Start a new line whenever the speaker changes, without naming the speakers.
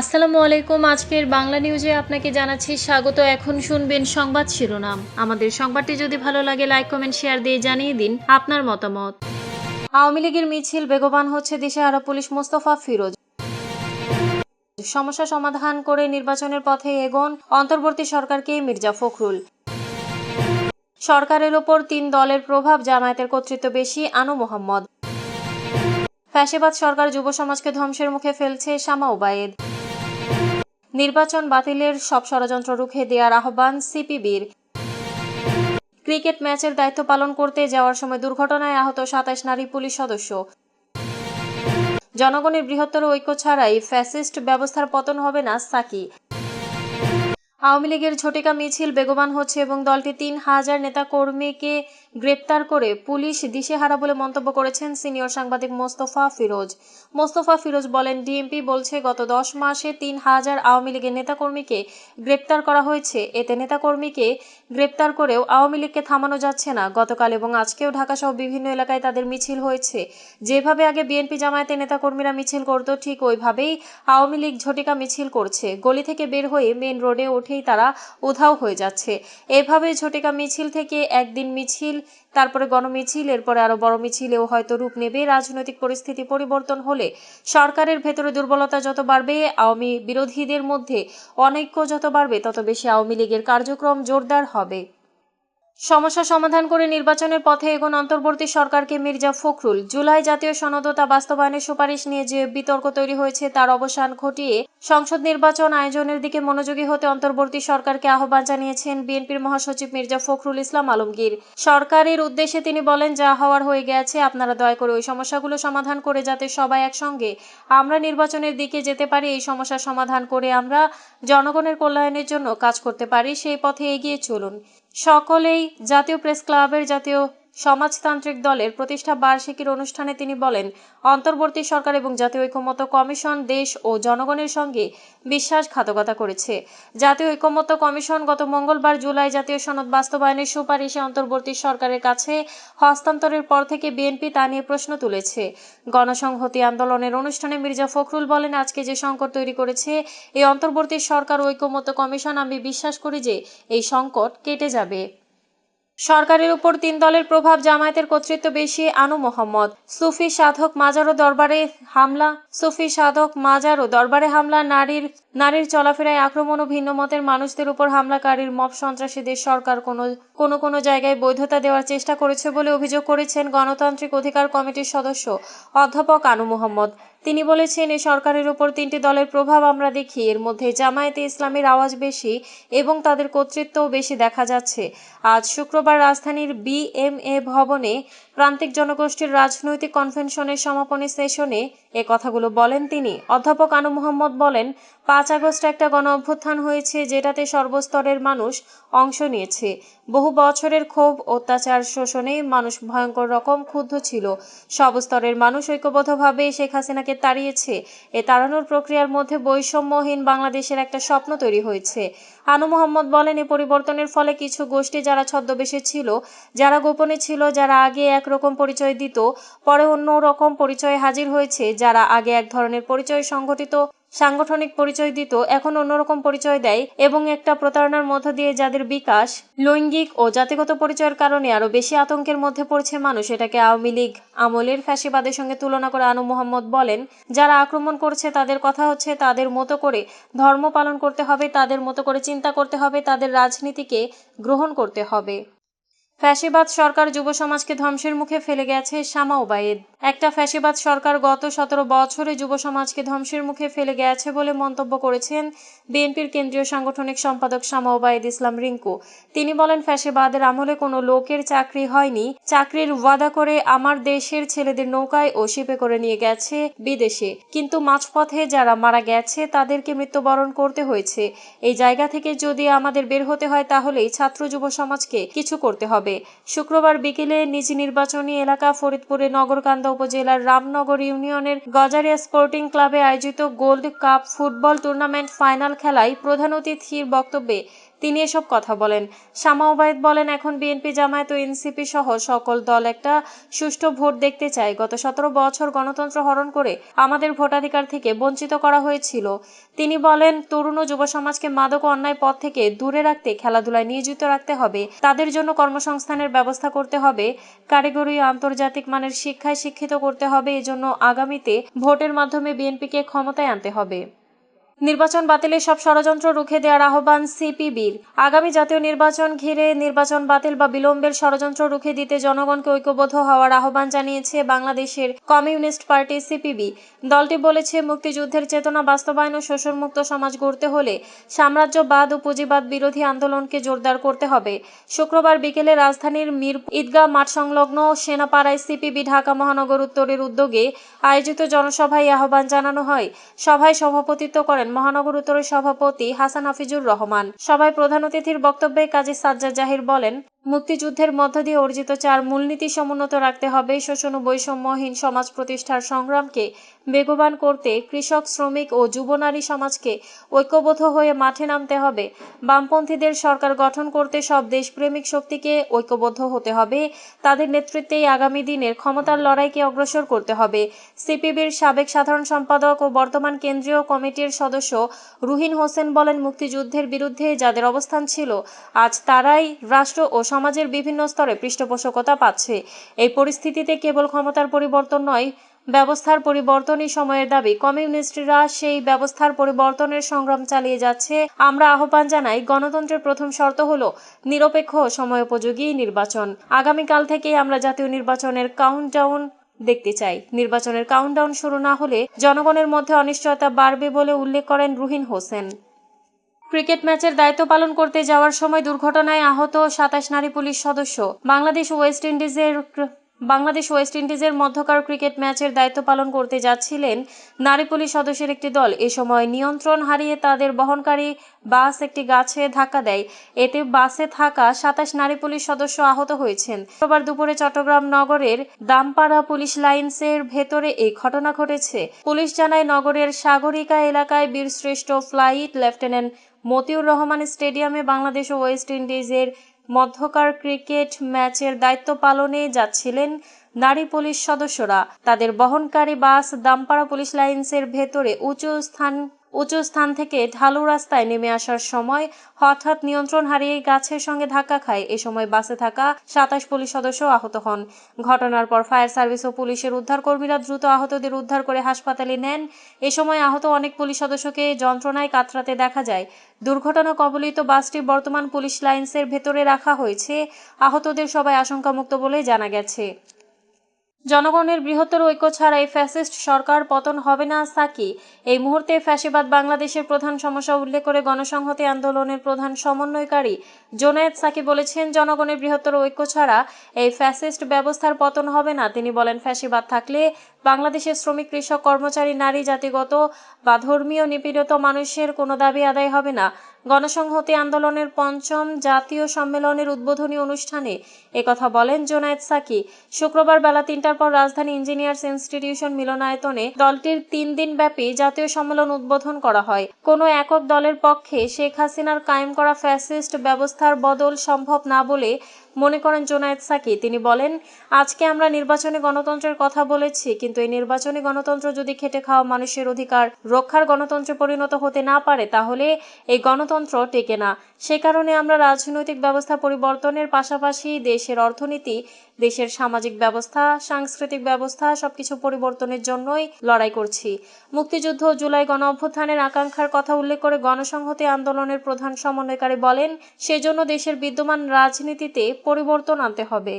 আসসালামু আলাইকুম আজকের বাংলা নিউজে আপনাকে জানাচ্ছি স্বাগত এখন শুনবেন সংবাদ শিরোনাম আমাদের সংবাদটি যদি ভালো লাগে লাইক কমেন্ট শেয়ার দিয়ে জানিয়ে দিন আপনার মতামত আওয়ামী লীগের মিছিল বেগবান হচ্ছে দেশে আরো পুলিশ মোস্তফা ফিরোজ সমস্যা সমাধান করে নির্বাচনের পথে এগোন অন্তর্বর্তী সরকারকে মির্জা ফখরুল সরকারের ওপর তিন দলের প্রভাব জামায়াতের কর্তৃত্ব বেশি আনু মোহাম্মদ ফ্যাশেবাদ সরকার যুব সমাজকে ধ্বংসের মুখে ফেলছে শামা ওবায়েদ নির্বাচন বাতিলের সব ষড়যন্ত্র রুখে দেওয়ার আহ্বান সিপিবির ক্রিকেট ম্যাচের দায়িত্ব পালন করতে যাওয়ার সময় দুর্ঘটনায় আহত সাতাশ নারী পুলিশ সদস্য জনগণের বৃহত্তর ঐক্য ছাড়াই ফ্যাসিস্ট ব্যবস্থার পতন হবে না সাকি আওয়ামী লীগের ঝটিকা মিছিল বেগবান হচ্ছে এবং দলটি তিন হাজার নেতাকর্মীকে গ্রেপ্তার করে পুলিশ দিশেহারা বলে মন্তব্য করেছেন সিনিয়র সাংবাদিক মোস্তফা ফিরোজ মোস্তফা ফিরোজ বলেন ডিএমপি বলছে গত দশ মাসে তিন হাজার আওয়ামী লীগের নেতাকর্মীকে গ্রেপ্তার করা হয়েছে এতে নেতাকর্মীকে গ্রেপ্তার করেও আওয়ামী লীগকে থামানো যাচ্ছে না গতকাল এবং আজকেও ঢাকা সহ বিভিন্ন এলাকায় তাদের মিছিল হয়েছে যেভাবে আগে বিএনপি জামায়াতে নেতাকর্মীরা মিছিল করত ঠিক ওইভাবেই আওয়ামী লীগ ঝটিকা মিছিল করছে গলি থেকে বের হয়ে মেন রোডে উঠে উঠেই তারা উধাও হয়ে যাচ্ছে এভাবে ঝটিকা মিছিল থেকে একদিন মিছিল তারপরে গণমিছিল এরপরে আরও বড় মিছিলেও হয়তো রূপ নেবে রাজনৈতিক পরিস্থিতি পরিবর্তন হলে সরকারের ভেতরে দুর্বলতা যত বাড়বে আওয়ামী বিরোধীদের মধ্যে অনৈক্য যত বাড়বে তত বেশি আওয়ামী লীগের কার্যক্রম জোরদার হবে সমস্যা সমাধান করে নির্বাচনের পথে এগোন অন্তর্বর্তী সরকারকে মির্জা ফখরুল জুলাই জাতীয় সনদতা বাস্তবায়নের সুপারিশ নিয়ে যে বিতর্ক তৈরি হয়েছে তার অবসান ঘটিয়ে সংসদ নির্বাচন আয়োজনের দিকে মনোযোগী হতে অন্তর্বর্তী সরকারকে আহ্বান জানিয়েছেন বিএনপির মহাসচিব মির্জা ফখরুল ইসলাম আলমগীর সরকারের উদ্দেশ্যে তিনি বলেন যা হওয়ার হয়ে গেছে আপনারা দয়া করে ওই সমস্যাগুলো সমাধান করে যাতে সবাই একসঙ্গে আমরা নির্বাচনের দিকে যেতে পারি এই সমস্যা সমাধান করে আমরা জনগণের কল্যাণের জন্য কাজ করতে পারি সেই পথে এগিয়ে চলুন সকলেই জাতীয় প্রেস ক্লাবের জাতীয় সমাজতান্ত্রিক দলের প্রতিষ্ঠা বার্ষিকীর অনুষ্ঠানে তিনি বলেন অন্তর্বর্তী সরকার এবং জাতীয় ঐক্যমত্য কমিশন দেশ ও জনগণের সঙ্গে বিশ্বাসঘাতকতা করেছে জাতীয় ঐক্যমত্য কমিশন গত মঙ্গলবার জুলাই জাতীয় সনদ বাস্তবায়নের সুপারিশে অন্তর্বর্তী সরকারের কাছে হস্তান্তরের পর থেকে বিএনপি তা নিয়ে প্রশ্ন তুলেছে গণসংহতি আন্দোলনের অনুষ্ঠানে মির্জা ফখরুল বলেন আজকে যে সংকট তৈরি করেছে এই অন্তর্বর্তী সরকার ঐক্যমত্য কমিশন আমি বিশ্বাস করি যে এই সংকট কেটে যাবে সরকারের উপর তিন দলের প্রভাব জামায়াতের কর্তৃত্ব বেশি আনু মোহাম্মদ সুফি সাধক মাজার ও দরবারে হামলা সুফি সাধক মাজার ও দরবারে হামলা নারীর নারীর চলাফেরায় আক্রমণ ও ভিন্নমতের মানুষদের উপর হামলাকারীর মব সন্ত্রাসীদের সরকার কোনো কোনো কোনো জায়গায় বৈধতা দেওয়ার চেষ্টা করেছে বলে অভিযোগ করেছেন গণতান্ত্রিক অধিকার কমিটির সদস্য অধ্যাপক আনু মোহাম্মদ তিনি বলেছেন এই সরকারের উপর তিনটি দলের প্রভাব আমরা দেখি এর মধ্যে জামায়াতে ইসলামের আওয়াজ বেশি এবং তাদের কর্তৃত্বও বেশি দেখা যাচ্ছে আজ শুক্রবার রাজধানীর বিএমএ ভবনে প্রান্তিক জনগোষ্ঠীর রাজনৈতিক কনভেনশনের সমাপনী সেশনে এ কথাগুলো বলেন তিনি অধ্যাপক আনু মোহাম্মদ বলেন পাঁচ আগস্ট একটা গণ অভ্যুত্থান হয়েছে যেটাতে সর্বস্তরের মানুষ অংশ নিয়েছে বহু বছরের ক্ষোভ অত্যাচার শোষণে মানুষ ভয়ঙ্কর রকম ক্ষুব্ধ ছিল সব স্তরের মানুষ ঐক্যবদ্ধভাবে শেখ হাসিনাকে তাড়িয়েছে এ তাড়ানোর প্রক্রিয়ার মধ্যে বৈষম্যহীন বাংলাদেশের একটা স্বপ্ন তৈরি হয়েছে আনু মোহাম্মদ বলেন এ পরিবর্তনের ফলে কিছু গোষ্ঠী যারা ছদ্মবেশে ছিল যারা গোপনে ছিল যারা আগে একরকম পরিচয় দিত পরে অন্য রকম পরিচয় হাজির হয়েছে যা যারা আগে এক ধরনের পরিচয় সংঘটিত সাংগঠনিক পরিচয় দিত এখন অন্যরকম পরিচয় দেয় এবং একটা প্রতারণার মধ্য দিয়ে যাদের বিকাশ লৈঙ্গিক ও জাতিগত পরিচয়ের কারণে আরও বেশি আতঙ্কের মধ্যে পড়ছে মানুষ এটাকে আওয়ামী লীগ আমলের ফ্যাসিবাদের সঙ্গে তুলনা করে আনু মোহাম্মদ বলেন যারা আক্রমণ করছে তাদের কথা হচ্ছে তাদের মতো করে ধর্ম পালন করতে হবে তাদের মতো করে চিন্তা করতে হবে তাদের রাজনীতিকে গ্রহণ করতে হবে ফ্যাসিবাদ সরকার যুব সমাজকে ধ্বংসের মুখে ফেলে গেছে শামা ওবায়েদ একটা ফ্যাসিবাদ সরকার গত সতেরো বছরে যুব সমাজকে ধ্বংসের মুখে ফেলে গেছে বলে মন্তব্য করেছেন বিএনপির কেন্দ্রীয় সাংগঠনিক সম্পাদক শামা ওবায়েদ ইসলাম রিঙ্কু তিনি বলেন ফ্যাসিবাদের আমলে কোনো লোকের চাকরি হয়নি চাকরির ওয়াদা করে আমার দেশের ছেলেদের নৌকায় ও শিপে করে নিয়ে গেছে বিদেশে কিন্তু মাঝপথে যারা মারা গেছে তাদেরকে মৃত্যুবরণ করতে হয়েছে এই জায়গা থেকে যদি আমাদের বের হতে হয় তাহলেই ছাত্র যুব সমাজকে কিছু করতে হবে হবে শুক্রবার বিকেলে নিজ নির্বাচনী এলাকা ফরিদপুরে নগরকান্দা উপজেলার রামনগর ইউনিয়নের গজারিয়া স্পোর্টিং ক্লাবে আয়োজিত gold cup football tournament final খেলায় প্রধান অতিথির বক্তব্যে তিনি এসব কথা বলেন শামা ওবায়দ বলেন এখন বিএনপি জামায়াত ও এনসিপি সহ সকল দল একটা সুষ্ঠু ভোট দেখতে চায় গত সতেরো বছর গণতন্ত্র হরণ করে আমাদের ভোটাধিকার থেকে বঞ্চিত করা হয়েছিল তিনি বলেন তরুণ ও যুব সমাজকে মাদক অন্যায় পথ থেকে দূরে রাখতে খেলাধুলায় নিয়োজিত রাখতে হবে তাদের জন্য কর্মসংস্থানের ব্যবস্থা করতে হবে কারিগরি আন্তর্জাতিক মানের শিক্ষায় শিক্ষিত করতে হবে এজন্য আগামীতে ভোটের মাধ্যমে বিএনপিকে ক্ষমতায় আনতে হবে নির্বাচন বাতিলে সব ষড়যন্ত্র রুখে দেওয়ার আহ্বান সিপিবির আগামী জাতীয় নির্বাচন ঘিরে নির্বাচন বাতিল বা বিলম্বের ষড়যন্ত্র রুখে দিতে জনগণকে ঐক্যবদ্ধ হওয়ার আহ্বান জানিয়েছে বাংলাদেশের কমিউনিস্ট পার্টি সিপিবি দলটি বলেছে মুক্তিযুদ্ধের চেতনা বাস্তবায়ন ও শোষণমুক্ত সমাজ গড়তে হলে সাম্রাজ্যবাদ ও পুঁজিবাদ বিরোধী আন্দোলনকে জোরদার করতে হবে শুক্রবার বিকেলে রাজধানীর মির ঈদগাহ মাঠ সংলগ্ন সেনাপাড়ায় সিপিবি ঢাকা মহানগর উত্তরের উদ্যোগে আয়োজিত জনসভায় আহ্বান জানানো হয় সভায় সভাপতিত্ব করেন মহানগর উত্তরের সভাপতি হাসান হাফিজুর রহমান সভায় প্রধান অতিথির বক্তব্যে কাজী সাজ্জাদ জাহির বলেন মুক্তিযুদ্ধের মধ্য দিয়ে অর্জিত চার মূলনীতি সমুন্নত রাখতে হবে শোষণ ও বৈষম্যহীন সমাজ প্রতিষ্ঠার সংগ্রামকে বেগবান করতে কৃষক শ্রমিক ও যুবনারী সমাজকে ঐক্যবদ্ধ হয়ে মাঠে নামতে হবে বামপন্থীদের সরকার গঠন করতে সব দেশপ্রেমিক শক্তিকে ঐক্যবদ্ধ হতে হবে তাদের নেতৃত্বেই আগামী দিনের ক্ষমতার লড়াইকে অগ্রসর করতে হবে সিপিবির সাবেক সাধারণ সম্পাদক ও বর্তমান কেন্দ্রীয় কমিটির সদস্য রুহিন হোসেন বলেন মুক্তিযুদ্ধের বিরুদ্ধে যাদের অবস্থান ছিল আজ তারাই রাষ্ট্র ও সমাজের বিভিন্ন স্তরে পৃষ্ঠপোষকতা পাচ্ছে এই পরিস্থিতিতে কেবল ক্ষমতার পরিবর্তন নয় ব্যবস্থার পরিবর্তনই সময়ের দাবি কমিউনিস্টরা সেই ব্যবস্থার পরিবর্তনের সংগ্রাম চালিয়ে যাচ্ছে আমরা আহ্বান জানাই গণতন্ত্রের প্রথম শর্ত হল নিরপেক্ষ সময়োপযোগী নির্বাচন আগামীকাল থেকেই আমরা জাতীয় নির্বাচনের কাউন্টডাউন দেখতে চাই নির্বাচনের কাউন্টডাউন শুরু না হলে জনগণের মধ্যে অনিশ্চয়তা বাড়বে বলে উল্লেখ করেন রুহিন হোসেন ক্রিকেট ম্যাচের দায়িত্ব পালন করতে যাওয়ার সময় দুর্ঘটনায় আহত সাতাশ নারী পুলিশ সদস্য বাংলাদেশ ওয়েস্ট ইন্ডিজের বাংলাদেশ ওয়েস্ট ইন্ডিজের মধ্যকার ক্রিকেট ম্যাচের দায়িত্ব পালন করতে যাচ্ছিলেন নারী পুলিশ সদস্যের একটি দল এ সময় নিয়ন্ত্রণ হারিয়ে তাদের বহনকারী বাস একটি গাছে ধাক্কা দেয় এতে বাসে থাকা সাতাশ নারী পুলিশ সদস্য আহত হয়েছেন শুক্রবার দুপুরে চট্টগ্রাম নগরের দামপাড়া পুলিশ লাইন্সের ভেতরে এই ঘটনা ঘটেছে পুলিশ জানায় নগরের সাগরিকা এলাকায় বীরশ্রেষ্ঠ ফ্লাইট লেফটেন্যান্ট মতিউর রহমান স্টেডিয়ামে বাংলাদেশ ও ওয়েস্ট ইন্ডিজের মধ্যকার ক্রিকেট ম্যাচের দায়িত্ব পালনে যাচ্ছিলেন নারী পুলিশ সদস্যরা তাদের বহনকারী বাস দামপাড়া পুলিশ লাইন্সের ভেতরে উঁচু স্থান উঁচু স্থান থেকে ঢালু রাস্তায় নেমে আসার সময় হঠাৎ নিয়ন্ত্রণ হারিয়ে গাছের সঙ্গে ধাক্কা খায় এ সময় বাসে থাকা সাতাশ পুলিশ সদস্য আহত হন ঘটনার পর ফায়ার সার্ভিস ও পুলিশের উদ্ধারকর্মীরা দ্রুত আহতদের উদ্ধার করে হাসপাতালে নেন এ সময় আহত অনেক পুলিশ সদস্যকে যন্ত্রণায় কাতরাতে দেখা যায় দুর্ঘটনা কবলিত বাসটি বর্তমান পুলিশ লাইন্সের ভেতরে রাখা হয়েছে আহতদের সবাই আশঙ্কামুক্ত বলে জানা গেছে জনগণের বৃহত্তর ঐক্য ছাড়া এই ফ্যাসিস্ট সরকার পতন হবে না সাকি এই মুহূর্তে ফ্যাসিবাদ বাংলাদেশের প্রধান সমস্যা উল্লেখ করে গণসংহতি আন্দোলনের প্রধান সমন্বয়কারী জোনায়েদ সাকি বলেছেন জনগণের বৃহত্তর ঐক্য ছাড়া এই ফ্যাসিস্ট ব্যবস্থার পতন হবে না তিনি বলেন ফ্যাসিবাদ থাকলে বাংলাদেশের শ্রমিক কৃষক কর্মচারী নারী জাতিগত বা ধর্মীয় নিপীড়িত মানুষের কোনো দাবি আদায় হবে না গণসংহতি আন্দোলনের পঞ্চম জাতীয় সম্মেলনের উদ্বোধনী অনুষ্ঠানে একথা বলেন জোনায়েদ সাকি শুক্রবার বেলা তিনটার পর রাজধানী ইঞ্জিনিয়ার্স ইনস্টিটিউশন মিলনায়তনে দলটির তিন দিন ব্যাপী জাতীয় সম্মেলন উদ্বোধন করা হয় কোনো একক দলের পক্ষে শেখ হাসিনার কায়েম করা ফ্যাসিস্ট ব্যবস্থার বদল সম্ভব না বলে মনে করেন জোনায়েদ সাকি তিনি বলেন আজকে আমরা নির্বাচনে গণতন্ত্রের কথা বলেছি কিন্তু এই নির্বাচনী গণতন্ত্র যদি খেটে খাওয়া মানুষের অধিকার রক্ষার গণতন্ত্রে পরিণত হতে না পারে তাহলে এই গণতন্ত্র টেকে না সে কারণে আমরা রাজনৈতিক ব্যবস্থা পরিবর্তনের পাশাপাশি দেশের অর্থনীতি দেশের সামাজিক ব্যবস্থা সাংস্কৃতিক ব্যবস্থা সবকিছু পরিবর্তনের জন্যই লড়াই করছি মুক্তিযুদ্ধ জুলাই গণ অভ্যুত্থানের আকাঙ্ক্ষার কথা উল্লেখ করে গণসংহতি আন্দোলনের প্রধান সমন্বয়কারী বলেন সেজন্য দেশের বিদ্যমান রাজনীতিতে পরিবর্তন আনতে হবে